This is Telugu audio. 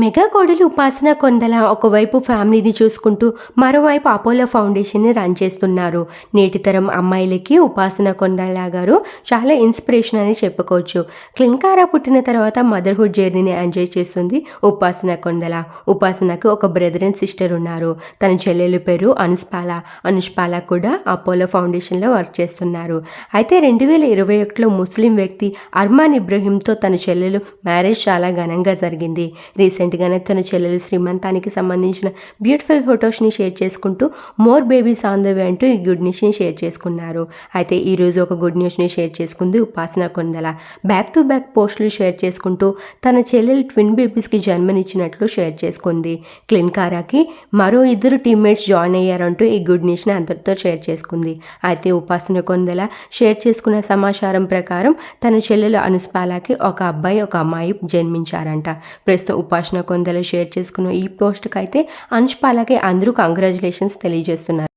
మెగా కోడలు ఉపాసన కొందల ఒకవైపు ఫ్యామిలీని చూసుకుంటూ మరోవైపు అపోలో ఫౌండేషన్ని రన్ చేస్తున్నారు. నేటితరం అమ్మాయిలకి ఉపాసన కొందల గారు చాలా ఇన్స్పిరేషన్ అని చెప్పుకోవచ్చు. క్లింకారా పుట్టిన తర్వాత మదర్హుడ్ జర్నీని ఎంజాయ్ చేస్తుంది ఉపాసన కొందల ఉపాసనకు ఒక బ్రదర్ అండ్ సిస్టర్ ఉన్నారు. తన చెల్లెలు పేరు అనుష్పాల. అనుష్పాల కూడా అపోలో ఫౌండేషన్లో వర్క్ చేస్తున్నారు. అయితే రెండు వేల ఇరవై ఒకటిలో ముస్లిం వ్యక్తి అర్మాన్ ఇబ్రహీంతో తన చెల్లెలు మ్యారేజ్ చాలా ఘనంగా జరిగింది. రీసెంట్ రీసెంట్గానే తన చెల్లెలు శ్రీమంతానికి సంబంధించిన బ్యూటిఫుల్ ఫొటోస్ని షేర్ చేసుకుంటూ more babies on the way అంటూ ఈ గుడ్ న్యూస్ని షేర్ చేసుకున్నారు. అయితే ఈరోజు ఒక గుడ్ న్యూస్ని షేర్ చేసుకుంది Upasana Konidela back to back పోస్టులు షేర్ చేసుకుంటూ తన చెల్లెలు ట్విన్ బేబీస్కి జన్మనిచ్చినట్లు షేర్ చేసుకుంది. క్లిన్కారాకి మరో ఇద్దరు టీమ్మేట్స్ జాయిన్ అయ్యారంటూ ఈ గుడ్ న్యూస్ని అందరితో షేర్ చేసుకుంది. అయితే ఉపాసన కొందల షేర్ చేసుకున్న సమాచారం ప్రకారం తన చెల్లెలు అనుస్పాలకి ఒక అబ్బాయి ఒక అమ్మాయి జన్మించారంట. ప్రస్తుతం ఉపాసన కొందరు షేర్ చేసుకున్న ఈ పోస్ట్కి అయితే అనుష్పాలకి అందరూ కంగ్రాచులేషన్స్ తెలియజేస్తున్నారు.